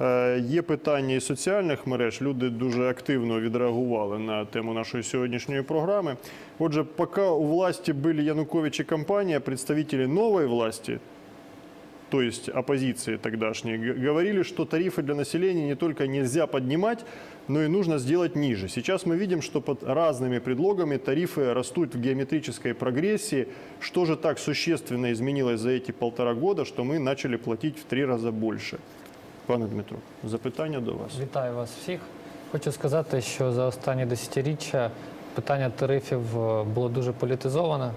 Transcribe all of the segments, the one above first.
Е, Є питання і соціальних мереж. Люди дуже активно відреагували на тему нашої сьогоднішньої програми. Отже, поки у власті були Янукович і компанія, представники нової власті, то есть оппозиции тогдашней, г- говорили, что тарифы для населения не только нельзя поднимать, но и нужно сделать ниже. Сейчас мы видим, что под разными предлогами тарифы растут в геометрической прогрессии. Что же так существенно изменилось за эти полтора года, что мы начали платить в три раза больше? Пане Дмитро, запитання до вас. Вітаю вас всіх. Хочу сказати, що за останні десятиріччя питання тарифів е, було дуже політизоване.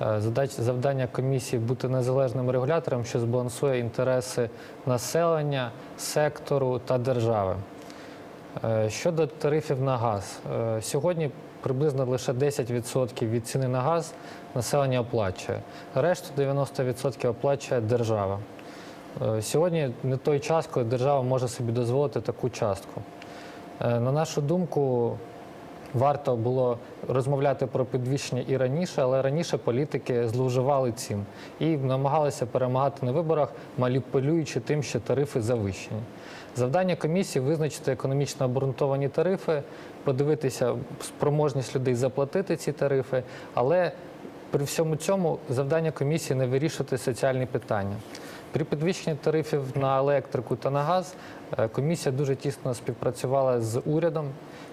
Е, завдання комісії бути незалежним регулятором, що збалансує інтереси населення, сектору та держави. Е, Щодо тарифів на газ, сьогодні приблизно лише 10% від ціни на газ населення оплачує. Решту 90% оплачує держава. Е, Сьогодні не той час, коли держава може собі дозволити таку частку. Е, На нашу думку, варто було розмовляти про підвищення і раніше, але раніше політики зловживали цим і намагалися перемагати на виборах, маніпулюючи тим, що тарифи завищені. Завдання комісії визначити економічно обґрунтовані тарифи, подивитися спроможність людей заплатити ці тарифи, але при всьому цьому завдання комісії не вирішити соціальні питання. При підвищенні тарифів на електрику та на газ е, комісія дуже тісно співпрацювала з урядом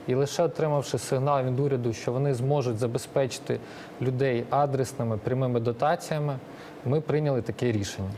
і лише отримавши сигнал від уряду, що вони зможуть забезпечити людей адресними прямими дотаціями, ми прийняли таке рішення.